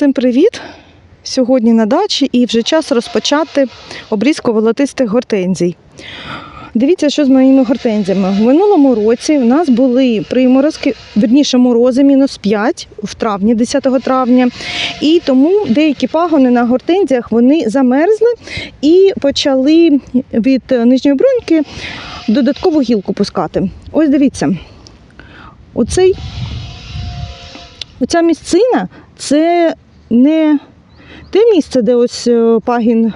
Всім привіт! Сьогодні на дачі і вже час розпочати обрізку волотистих гортензій. Дивіться, що з моїми гортензіями. В минулому році в нас були приморозки, верніше морози, мінус 5 в травні, 10 травня. І тому деякі пагони на гортензіях вони замерзли і почали від нижньої бруньки додаткову гілку пускати. Ось дивіться, оцей, оця місцина це не те місце, де ось е, пагін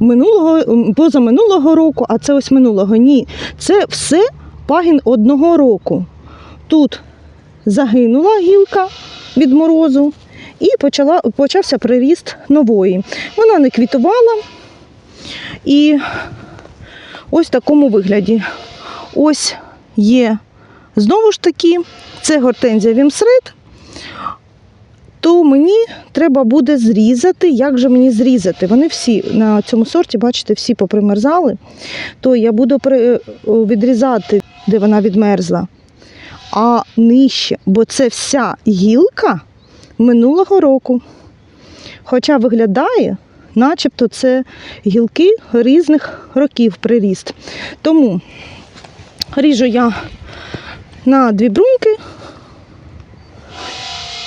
минулого, позаминулого року, а це ось минулого. Ні, це все пагін одного року. Тут загинула гілка від морозу і почала, почався приріст нової. Вона не квітувала і ось в такому вигляді. Ось є знову ж таки, це гортензія Вімсред то мені треба буде зрізати. Як же мені зрізати? Вони всі на цьому сорті, бачите, всі попримерзали. То я буду відрізати, де вона відмерзла, а нижче, бо це вся гілка минулого року. Хоча виглядає, начебто це гілки різних років приріст. Тому ріжу я на дві бруньки.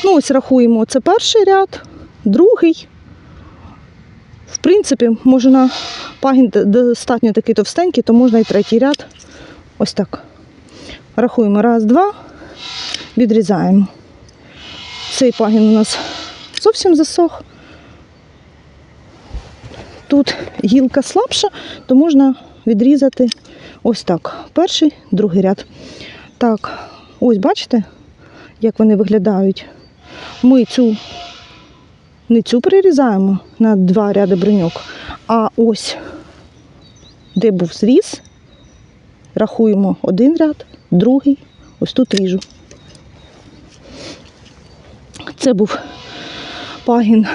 Ну, ось рахуємо, це перший ряд, другий. В принципі, можна пагін достатньо такий товстенький, то можна і третій ряд. Ось так. Рахуємо раз, два, відрізаємо. Цей пагін у нас зовсім засох. Тут гілка слабша, то можна відрізати ось так. Перший, другий ряд. Так, ось бачите, як вони виглядають. Ми цю не цю прирізаємо на два ряди бруньок, а ось де був зріз, рахуємо один ряд, другий, ось тут ріжу. Це був пагін.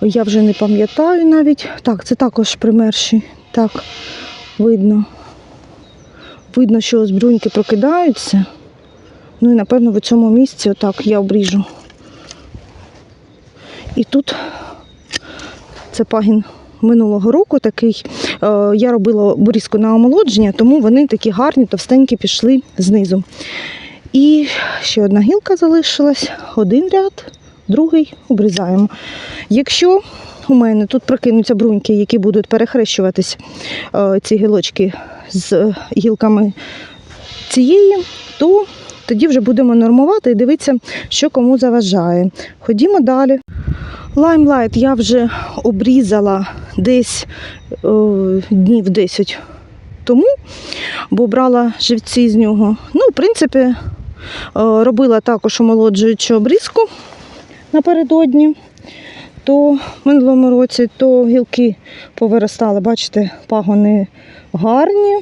Я вже не пам'ятаю навіть. Так, це також примерші. Так, видно. Видно, що ось бруньки прокидаються. Ну і напевно в цьому місці отак я обріжу. І тут це пагін минулого року такий. Е, я робила борізку на омолодження, тому вони такі гарні, товстенькі пішли знизу. І ще одна гілка залишилась, один ряд, другий обрізаємо. Якщо у мене тут прокинуться бруньки, які будуть перехрещуватись, е, ці гілочки з гілками цієї, то тоді вже будемо нормувати і дивитися, що кому заважає. Ходімо далі. Лаймлайт я вже обрізала десь е, днів 10 тому, бо брала живці з нього. Ну, в принципі, е, робила також омолоджуючу обрізку напередодні. То в минулому році то гілки повиростали, бачите, пагони гарні,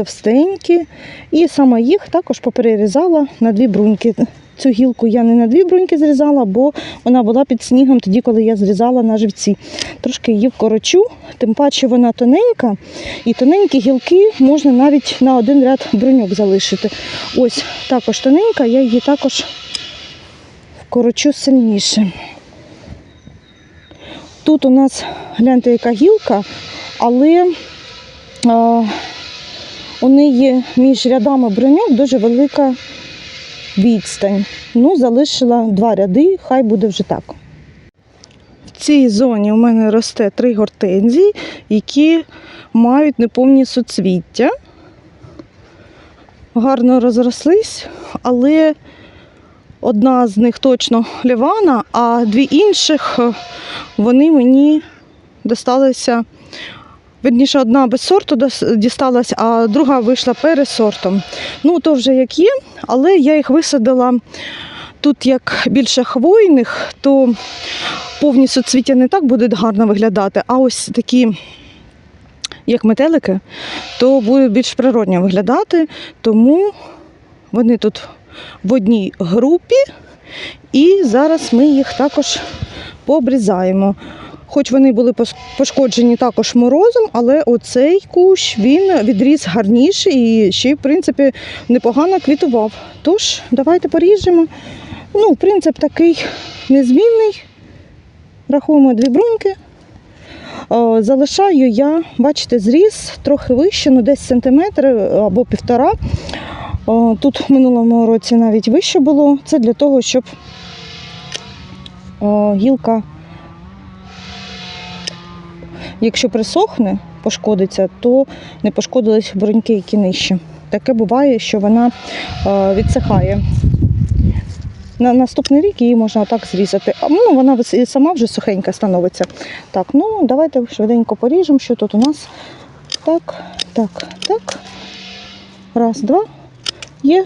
товстенькі. І саме їх також поперерізала на дві бруньки. Цю гілку я не на дві бруньки зрізала, бо вона була під снігом тоді, коли я зрізала на живці. Трошки її вкорочу, тим паче вона тоненька, і тоненькі гілки можна навіть на один ряд бруньок залишити. Ось також тоненька, я її також вкорочу сильніше. Тут у нас гляньте, яка гілка, але а, у неї між рядами бруньок дуже велика відстань. Ну, залишила два ряди, хай буде вже так. В цій зоні у мене росте три гортензії, які мають неповні суцвіття. Гарно розрослись, але одна з них точно лівана, а дві інших е, вони мені досталися. Верніше, одна без сорту дісталась, а друга вийшла пересортом. Ну, то вже як є, але я їх висадила тут як більше хвойних, то повні суцвіття не так будуть гарно виглядати, а ось такі, як метелики, то будуть більш природньо виглядати. Тому вони тут в одній групі, і зараз ми їх також пообрізаємо. Хоч вони були пошкоджені також морозом, але оцей кущ він відріс гарніше і ще, в принципі, непогано квітував. Тож, давайте поріжемо. Ну, принцип такий незмінний. Рахуємо дві бруньки. Е, Залишаю я, бачите, зріз трохи вище, ну десь сантиметр або півтора. Тут в минулому році навіть вище було. Це для того, щоб гілка, якщо присохне, пошкодиться, то не пошкодились бруньки, які нижче. Таке буває, що вона е, відсихає. На наступний рік її можна так зрізати. А ну, вона сама вже сухенька становиться. Так, ну давайте швиденько поріжемо, що тут у нас. Так, так, так. Раз, два. Є.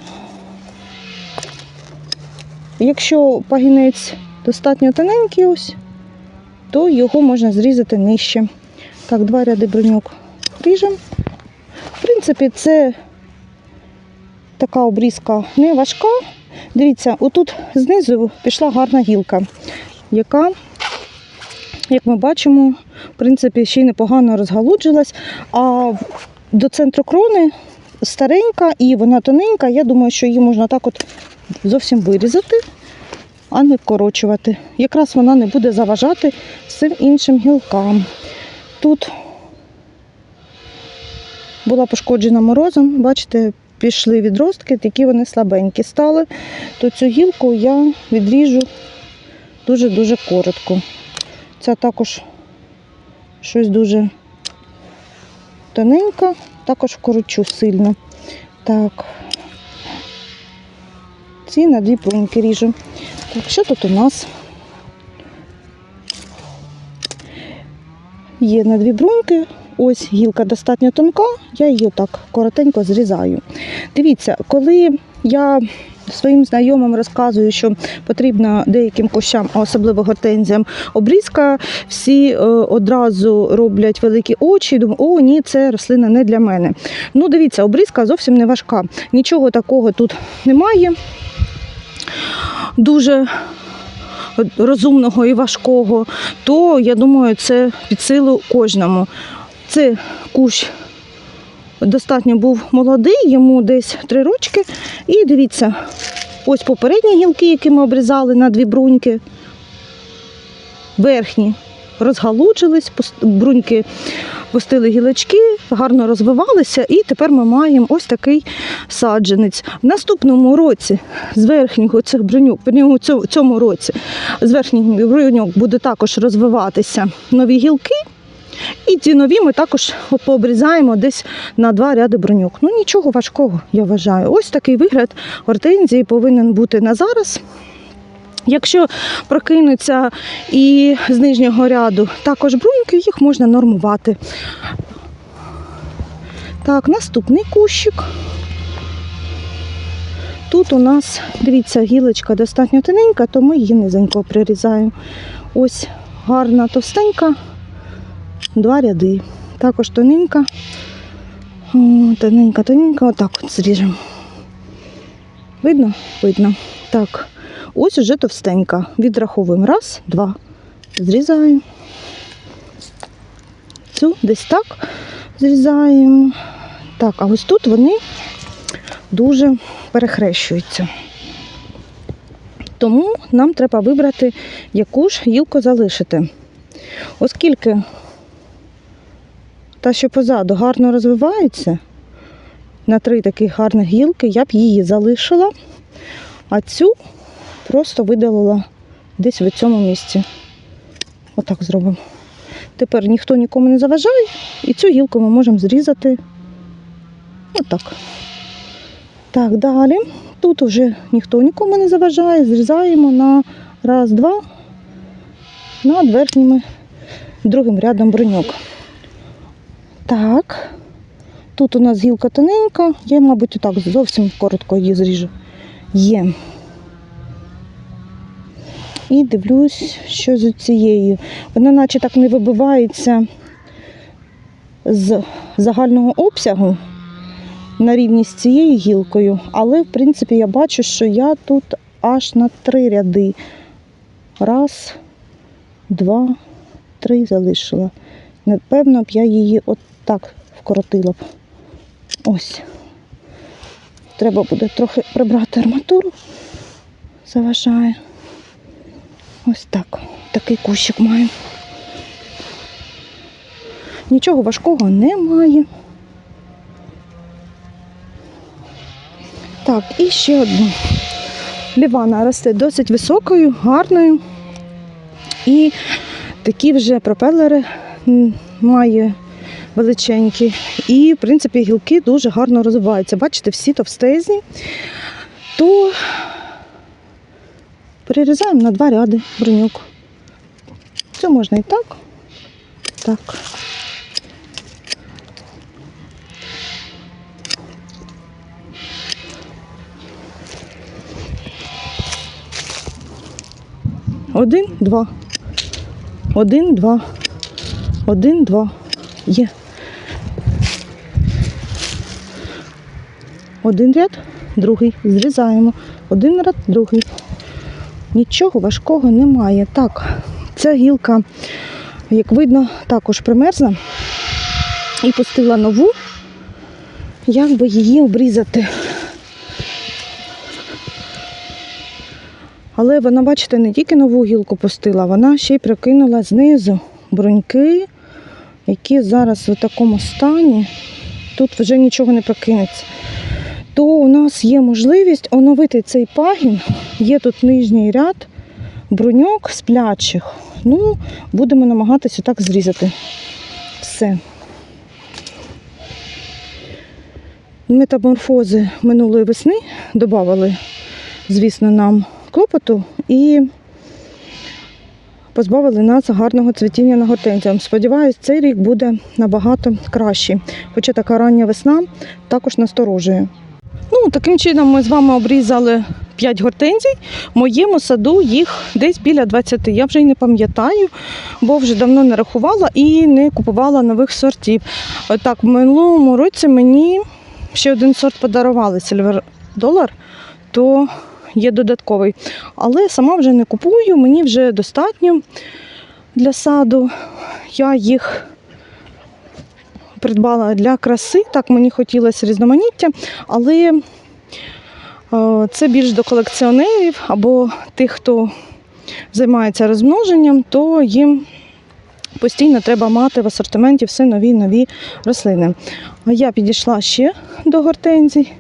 Якщо пагінець достатньо тоненький ось, то його можна зрізати нижче. Так, два ряди броньок ріжемо. В принципі, це така обрізка не важка. Дивіться, отут знизу пішла гарна гілка, яка, як ми бачимо, в принципі, ще й непогано розгалуджилась. А до центру крони старенька і вона тоненька. Я думаю, що її можна так от зовсім вирізати, а не вкорочувати. Якраз вона не буде заважати всім іншим гілкам. Тут була пошкоджена морозом, бачите, пішли відростки, такі вони слабенькі стали, то цю гілку я відріжу дуже-дуже коротко. Ця також щось дуже тоненька, також вкорочу сильно. Так. Ці на дві бруньки ріжу. Так, що тут у нас? Є на дві бруньки. Ось гілка достатньо тонка, я її так коротенько зрізаю. Дивіться, коли я своїм знайомим розказую, що потрібно деяким кущам, а особливо гортензіям, обрізка, всі е, одразу роблять великі очі, думають, о, ні, це рослина не для мене. Ну, дивіться, обрізка зовсім не важка. Нічого такого тут немає. Дуже розумного і важкого, то я думаю, це під силу кожному. Це кущ достатньо був молодий, йому десь три рочки. І дивіться, ось попередні гілки, які ми обрізали на дві бруньки. Верхні розгалуджились, пус- бруньки пустили гілочки, гарно розвивалися, і тепер ми маємо ось такий саджанець. В наступному році з верхніх цих бруньок, цьому- році з верхніх бруньок буде також розвиватися нові гілки. І ці нові ми також пообрізаємо десь на два ряди броньок. Ну нічого важкого, я вважаю. Ось такий вигляд гортензії повинен бути на зараз. Якщо прокинуться і з нижнього ряду також бруньки, їх можна нормувати. Так, наступний кущик. Тут у нас, дивіться, гілочка достатньо тоненька, то ми її низенько прирізаємо. Ось гарна товстенька, два ряди. Також тоненька. Тоненька, тоненька, отак от зріжемо. Видно? Видно. Так, ось уже товстенька. Відраховуємо. Раз, два. Зрізаємо. Цю десь так зрізаємо. Так, а ось тут вони дуже перехрещуються. Тому нам треба вибрати, яку ж гілку залишити. Оскільки та, що позаду гарно розвивається, на три таких гарних гілки, я б її залишила, а цю просто видалила десь в цьому місці. Отак зробимо. Тепер ніхто нікому не заважає, і цю гілку ми можемо зрізати. Отак. Так, далі. Тут вже ніхто нікому не заважає. Зрізаємо на раз, два, над верхніми другим рядом броньок. Так. Тут у нас гілка тоненька. Я, мабуть, отак зовсім коротко її зріжу. Є. І дивлюсь, що з цією. Вона наче так не вибивається з загального обсягу на рівні з цією гілкою, але в принципі я бачу, що я тут аж на три ряди. Раз, два, три залишила. Напевно, б я її отак вкоротила б. Ось. Треба буде трохи прибрати арматуру. заважає. Ось так. Такий кущик маємо. Нічого важкого немає. Так, і ще одну. Лівана росте досить високою, гарною. І такі вже пропелери має величенькі. І, в принципі, гілки дуже гарно розвиваються. Бачите, всі товстезні. То перерізаємо на два ряди бронюк. Це можна і так. Так. Один, два. Один, два. Один, два. Є. Один ряд, другий. Зрізаємо. Один ряд, другий. Нічого важкого немає. Так, ця гілка, як видно, також примерзла і пустила нову. Як би її обрізати? Але вона, бачите, не тільки нову гілку пустила, вона ще й прикинула знизу бруньки, які зараз в такому стані. Тут вже нічого не прокинеться. То у нас є можливість оновити цей пагін. Є тут нижній ряд бруньок сплячих. Ну, будемо намагатися так зрізати. Все. Метаморфози минулої весни додавали, звісно, нам клопоту і позбавили нас гарного цвітіння на гортензіям. Сподіваюсь, цей рік буде набагато кращий. Хоча така рання весна також насторожує. Ну, таким чином ми з вами обрізали 5 гортензій. В моєму саду їх десь біля 20. Я вже й не пам'ятаю, бо вже давно не рахувала і не купувала нових сортів. Отак, в минулому році мені ще один сорт подарували Silver Dollar, то є додатковий. Але сама вже не купую, мені вже достатньо для саду. Я їх придбала для краси, так мені хотілося різноманіття, але е, це більш до колекціонерів або тих, хто займається розмноженням, то їм постійно треба мати в асортименті все нові нові рослини. А я підійшла ще до гортензій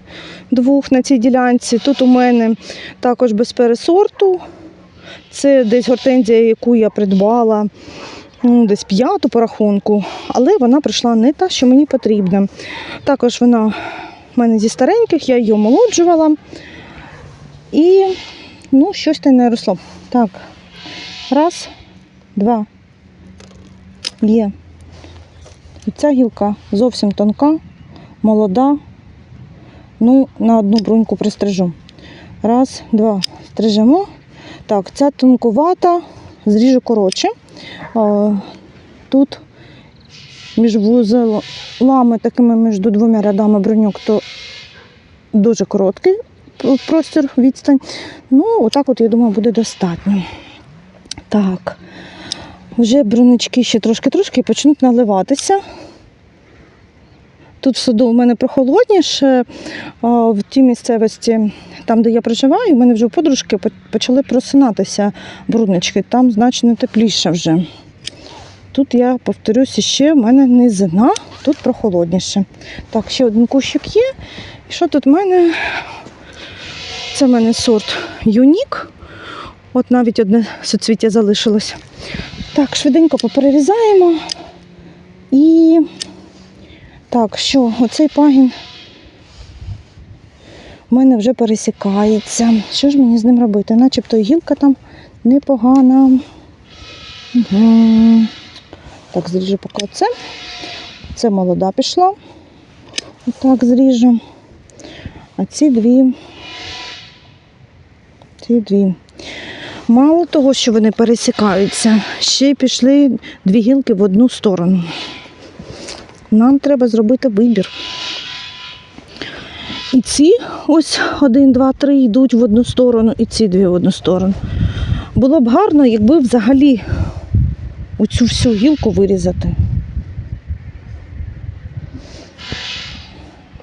двох на цій ділянці. Тут у мене також без пересорту. Це десь гортензія, яку я придбала ну, десь п'яту по рахунку, але вона прийшла не та, що мені потрібна. Також вона в мене зі стареньких, я її омолоджувала. І ну, щось й не росло. Так, раз, два. Є. І ця гілка зовсім тонка, молода. Ну, на одну бруньку пристрижу. Раз, два. Стрижемо. Так, ця тонкувата, зріжу коротше. Тут між вузлами, такими між двома рядами броньок, то дуже короткий простір, відстань. Ну, отак от, я думаю, буде достатньо. Так, вже бронички ще трошки-трошки почнуть наливатися. Тут в саду у мене прохолодніше, в тій місцевості, там, де я проживаю, у мене вже у подружки почали просинатися бруднички, там значно тепліше вже. Тут я повторюся, ще в мене низина, тут прохолодніше. Так, ще один кущик є. І що тут в мене? Це в мене сорт Юнік. От навіть одне суцвіття залишилось. Так, швиденько поперерізаємо. І так, що, оцей пагін в мене вже пересікається. Що ж мені з ним робити? Начебто гілка там непогана. Угу. Так, зріжу поки це. Це молода пішла. Отак зріжу. А ці дві. Ці дві. Мало того, що вони пересікаються, ще й пішли дві гілки в одну сторону. Нам треба зробити вибір. І ці ось один, два, три йдуть в одну сторону, і ці дві в одну сторону. Було б гарно, якби взагалі оцю всю гілку вирізати.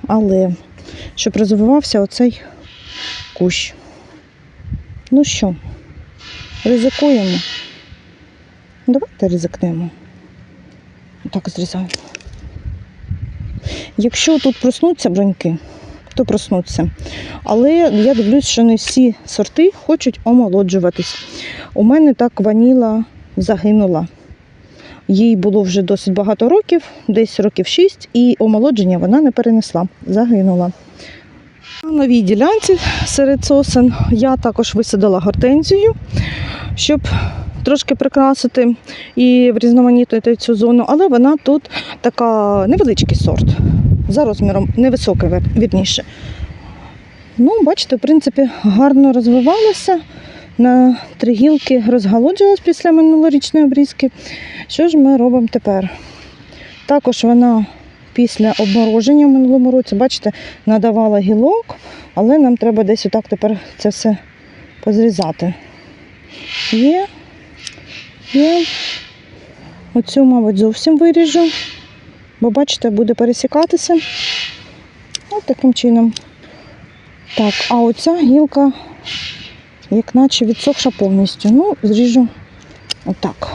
Але щоб розвивався оцей кущ. Ну що, ризикуємо. Давайте ризикнемо. Так зрізаю. Якщо тут проснуться броньки, то проснуться. Але я дивлюсь, що не всі сорти хочуть омолоджуватись. У мене так ваніла загинула. Їй було вже досить багато років, десь років 6, і омолодження вона не перенесла, загинула. На новій ділянці серед сосен я також висадила гортензію, щоб трошки прикрасити і врізноманітнити цю зону, але вона тут така невеличкий сорт, за розміром невисокий, вірніше. Ну, бачите, в принципі, гарно розвивалася. На три гілки розгалоджувалась після минулорічної обрізки. Що ж ми робимо тепер? Також вона після обмороження в минулому році, бачите, надавала гілок, але нам треба десь отак тепер це все позрізати. Є, є. Оцю, мабуть, зовсім виріжу, бо бачите, буде пересікатися. Ось таким чином. Так, а оця гілка, як наче відсохша повністю. Ну, зріжу отак.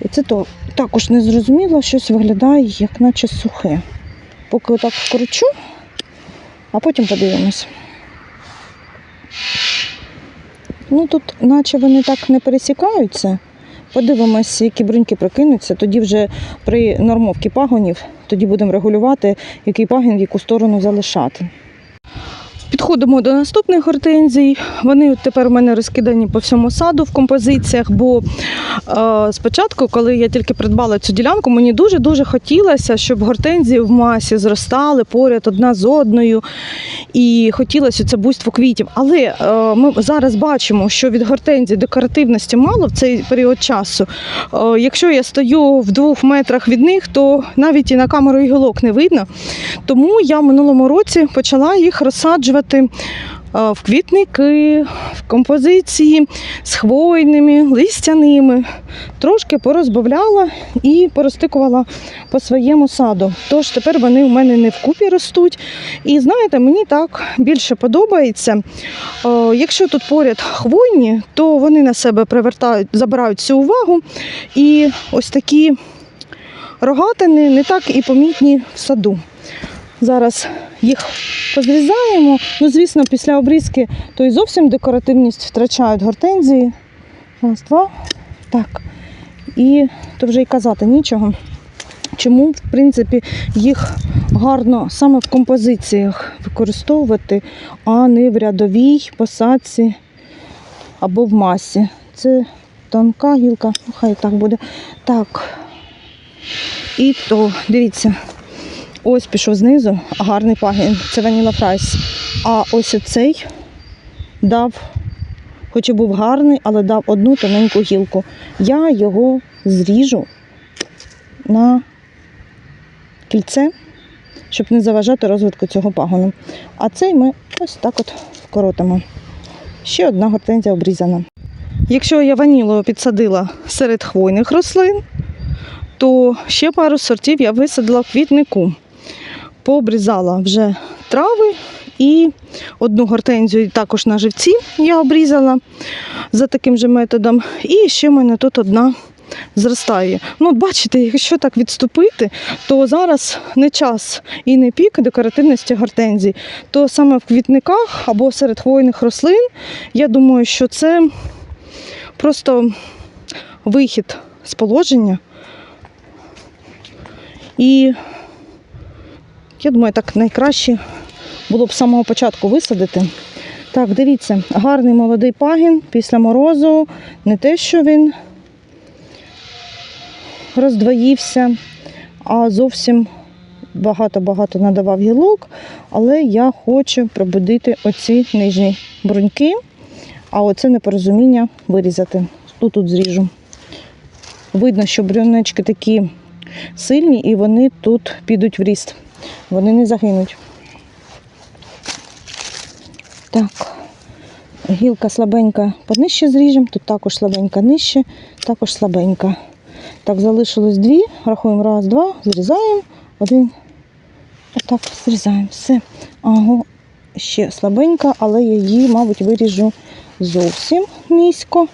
І це то також не зрозуміло, щось виглядає, як наче сухе. Поки отак вкручу, а потім подивимось. Ну тут, наче вони так не пересікаються. Подивимось, які бруньки прокинуться. Тоді вже при нормовці пагонів, тоді будемо регулювати, який пагін в яку сторону залишати. Підходимо до наступних гортензій. Вони тепер у мене розкидані по всьому саду в композиціях, бо е, спочатку, коли я тільки придбала цю ділянку, мені дуже-дуже хотілося, щоб гортензії в масі зростали поряд одна з одною. І хотілося це буйство квітів. Але е, ми зараз бачимо, що від гортензії декоративності мало в цей період часу. Е, якщо я стою в двох метрах від них, то навіть і на камеру і гілок не видно. Тому я в минулому році почала їх розсаджувати е, в квітники, в композиції з хвойними, листяними. Трошки порозбавляла і порозтикувала по своєму саду. Тож тепер вони у мене не вкупі ростуть. І знаєте, мені так більше подобається. Е, Якщо тут поряд хвойні, то вони на себе привертають, забирають всю увагу. І ось такі рогатини не так і помітні в саду. Зараз їх позрізаємо. Ну, звісно, після обрізки то і зовсім декоративність втрачають гортензії. Раз, два. Так. І то вже й казати нічого. Чому, в принципі, їх гарно саме в композиціях використовувати, а не в рядовій посадці або в масі. Це тонка гілка, ну, хай так буде. Так. І то, дивіться, ось пішов знизу, гарний пагін. Це ваніла прайс. А ось оцей дав, хоч і був гарний, але дав одну тоненьку гілку. Я його зріжу на кільце, щоб не заважати розвитку цього пагону. А цей ми ось так от вкоротимо. Ще одна гортензія обрізана. Якщо я ванілою підсадила серед хвойних рослин, то ще пару сортів я висадила в квітнику. Пообрізала вже трави і одну гортензію також на живці я обрізала за таким же методом. І ще в мене тут одна зростає. Ну, бачите, якщо так відступити, то зараз не час і не пік декоративності гортензій. То саме в квітниках або серед хвойних рослин, я думаю, що це просто вихід з положення. І я думаю, так найкраще було б з самого початку висадити. Так, дивіться, гарний молодий пагін після морозу. Не те, що він роздвоївся, а зовсім багато-багато надавав гілок. Але я хочу пробудити оці нижні бруньки, а оце непорозуміння вирізати. Ну, тут зріжу. Видно, що брюнечки такі сильні і вони тут підуть в ріст. Вони не загинуть. Так, гілка слабенька понижче зріжемо, тут також слабенька нижче, також слабенька. Так, залишилось дві. Рахуємо раз, два, зрізаємо, один. Отак, зрізаємо. Все. Ага, ще слабенька, але я її, мабуть, виріжу зовсім низько.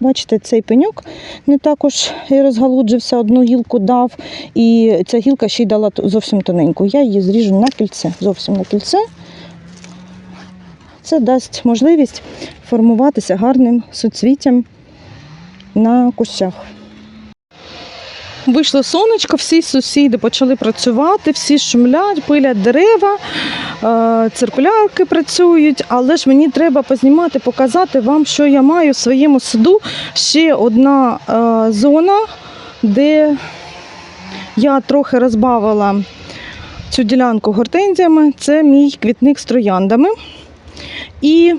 Бачите, цей пеньок не також розгалуджився, одну гілку дав, і ця гілка ще й дала зовсім тоненьку. Я її зріжу на кільце, зовсім на кільце. Це дасть можливість формуватися гарним соцвіттям на кущах. Вийшло сонечко, всі сусіди почали працювати, всі шумлять, пилять дерева, е, циркулярки працюють, але ж мені треба познімати, показати вам, що я маю в своєму саду. Ще одна е, зона, де я трохи розбавила цю ділянку гортензіями. Це мій квітник з трояндами. І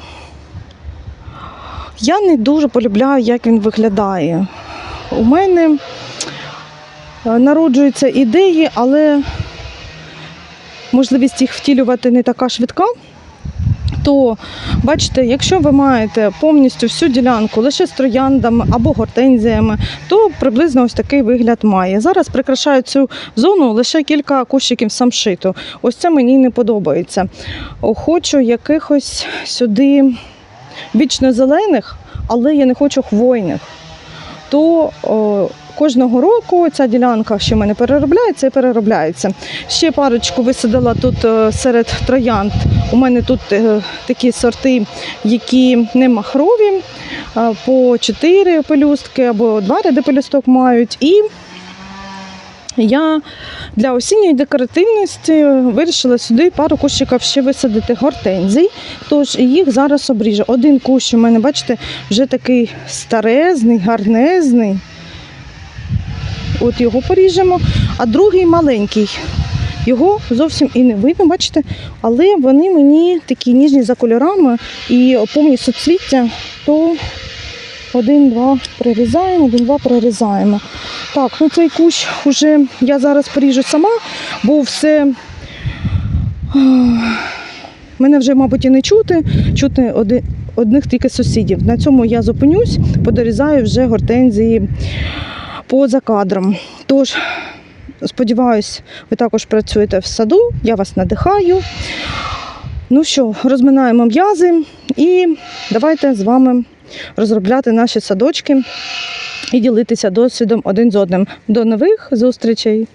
я не дуже полюбляю, як він виглядає. У мене народжуються ідеї, але можливість їх втілювати не така швидка. То бачите, якщо ви маєте повністю всю ділянку лише з трояндами або гортензіями, то приблизно ось такий вигляд має. Зараз прикрашаю цю зону лише кілька кущиків самшиту. Ось це мені не подобається. Хочу якихось сюди вічно зелених, але я не хочу хвойних. То о, кожного року ця ділянка, що в мене переробляється і переробляється. Ще парочку висадила тут е, серед троянд. У мене тут е, такі сорти, які не махрові, е, по 4 пелюстки або 2 ряди пелюсток мають. І я для осінньої декоративності вирішила сюди пару кущиків ще висадити гортензій. Тож їх зараз обріжу. Один кущ у мене, бачите, вже такий старезний, гарнезний. От його поріжемо, а другий маленький. Його зовсім і не видно, бачите, але вони мені такі ніжні за кольорами і повні соцвіття, то один-два прирізаємо, один-два прирізаємо. Так, ну цей кущ уже я зараз поріжу сама, бо все. Мене вже, мабуть, і не чути. Чути одних тільки сусідів. На цьому я зупинюсь, подорізаю вже гортензії поза кадром. Тож, сподіваюсь, ви також працюєте в саду, я вас надихаю. Ну що, розминаємо м'язи і давайте з вами розробляти наші садочки і ділитися досвідом один з одним. До нових зустрічей!